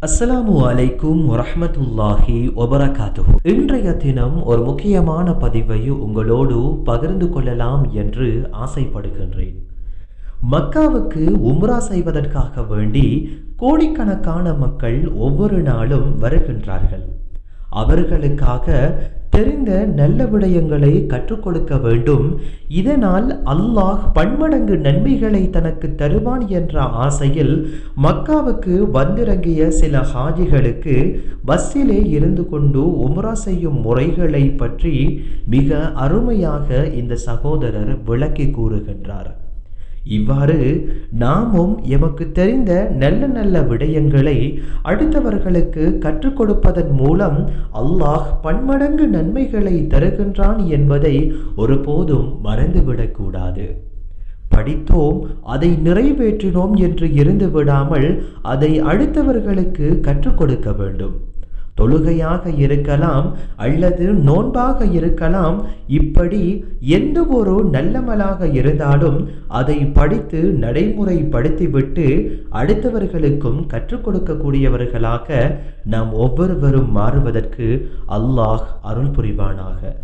அஸ்ஸலாமு அலைக்கும் வரஹ்மத்துல்லாஹி வபரகாத்துஹு. இன்றைய தினம் ஒரு முக்கியமான பதிவை உங்களோடு பகிர்ந்து கொள்ளலாம் என்று ஆசைப்படுகின்றேன். மக்காவுக்கு உம்ரா செய்வதற்காக வேண்டி கோடிக்கணக்கான மக்கள் ஒவ்வொரு நாளும் வருகின்றார்கள். அவர்களுக்காக தெரிந்த நல்ல விடயங்களை கற்றுக் கொடுக்க வேண்டும். இதனால் அல்லாஹ் பன்மடங்கு நன்மைகளை தனக்கு தருவான் என்ற ஆசையில் மக்காவுக்கு வந்திறங்கிய சில ஹாஜிகளுக்கு பஸ்ஸிலே இருந்து கொண்டு உம்ரா செய்யும் முறைகளை பற்றி மிக அருமையாக இந்த சகோதரர் விளக்கி கூறுகின்றார். இவ்வாறு நாமும் எமக்கு தெரிந்த நல்ல நல்ல விடயங்களை அடுத்தவர்களுக்கு கற்றுக் கொடுப்பதன் மூலம் அல்லாஹ் பன்மடங்கு நன்மைகளை தருகின்றான் என்பதை ஒருபோதும் மறந்துவிடக்கூடாது. படித்தோம் அதை நிறைவேற்றினோம் என்று இருந்து விடாமல் அதை அடுத்தவர்களுக்கு கற்றுக் கொடுக்க வேண்டும். தொழுகையாக இருக்கலாம் அல்லது நோன்பாக இருக்கலாம். இப்படி எந்த ஒரு நல்லமலாக இருந்தாலும் அதை படித்து நடைமுறைப்படுத்திவிட்டு அடுத்தவர்களுக்கும் கற்றுக் கொடுக்கக்கூடியவர்களாக நாம் ஒவ்வொருவரும் மாறுவதற்கு அல்லாஹ் அருள் புரிவானாக.